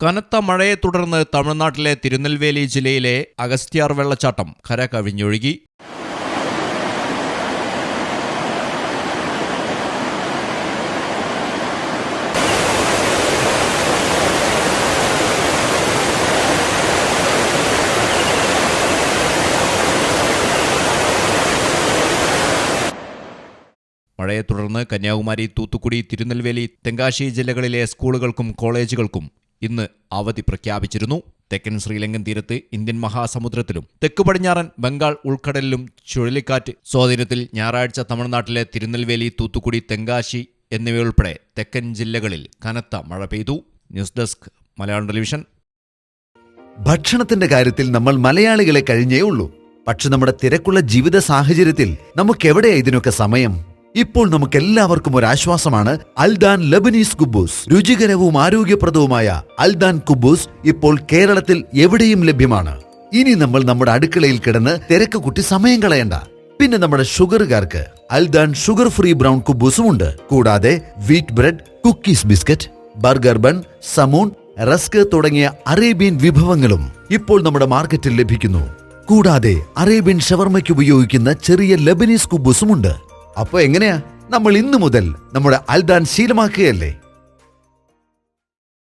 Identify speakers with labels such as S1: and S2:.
S1: കനത്ത മഴയെ തുടർന്ന് തമിഴ്നാട്ടിലെ തിരുനെൽവേലി ജില്ലയിലെ അഗസ്ത്യാർ വെള്ളച്ചാട്ടം കര കവിഞ്ഞൊഴുകി മഴയെ തുടർന്ന് കന്യാകുമാരി തൂത്തുക്കുടി തിരുനെൽവേലി തെങ്കാശി ജില്ലകളിലെ സ്കൂളുകൾക്കും കോളേജുകൾക്കും ഇന്ന് അവധി പ്രഖ്യാപിച്ചിരുന്നു. തെക്കൻ ശ്രീലങ്കൻ തീരത്ത് ഇന്ത്യൻ മഹാസമുദ്രത്തിലും തെക്ക് പടിഞ്ഞാറൻ ബംഗാൾ ഉൾക്കടലിലും ചുഴലിക്കാറ്റ്. സ്വാധീനത്തിൽ ഞായറാഴ്ച തമിഴ്നാട്ടിലെ തിരുനെൽവേലി തൂത്തുക്കുടി തെങ്കാശി എന്നിവയുൾപ്പെടെ തെക്കൻ ജില്ലകളിൽ കനത്ത മഴ പെയ്തു. News desk Malayalam television.
S2: ഭക്ഷണത്തിന്റെ കാര്യത്തിൽ നമ്മൾ മലയാളികളെ കഴിഞ്ഞേ ഉള്ളൂ. പക്ഷെ നമ്മുടെ തിരക്കുള്ള ജീവിത സാഹചര്യത്തിൽ നമുക്കെവിടെയാ ഇതിനൊക്കെ സമയം? ഇപ്പോൾ നമുക്ക് എല്ലാവർക്കും ഒരു ആശ്വാസമാണ് അൽദാൻ ലബനീസ് കുബൂസ് രുചികരവും ആരോഗ്യപ്രദവുമായ അൽദാൻ കുബൂസ് ഇപ്പോൾ കേരളത്തിൽ എവിടെയും ലഭ്യമാണ്. ഇനി നമ്മൾ നമ്മുടെ അടുക്കളയിൽ കിടന്ന് തിരക്ക് കുട്ടി സമയം കളയണ്ട. പിന്നെ നമ്മുടെ ഷുഗറുകാർക്ക് അൽദാൻ ഷുഗർ ഫ്രീ ബ്രൗൺ കുബൂസും ഉണ്ട്. കൂടാതെ wheat bread cookies biscuit burger bun സമൂൺ rusk തുടങ്ങിയ അറേബ്യൻ വിഭവങ്ങളും ഇപ്പോൾ നമ്മുടെ മാർക്കറ്റിൽ ലഭിക്കുന്നു. കൂടാതെ അറേബ്യൻ ഷവർമയ്ക്ക് ഉപയോഗിക്കുന്ന ചെറിയ ലബനീസ് കുബൂസും ഉണ്ട്. അപ്പൊ എങ്ങനെയാ? നമ്മൾ ഇന്നു മുതൽ നമ്മുടെ അൽദാൻ ശീലമാക്കുകയല്ലേ?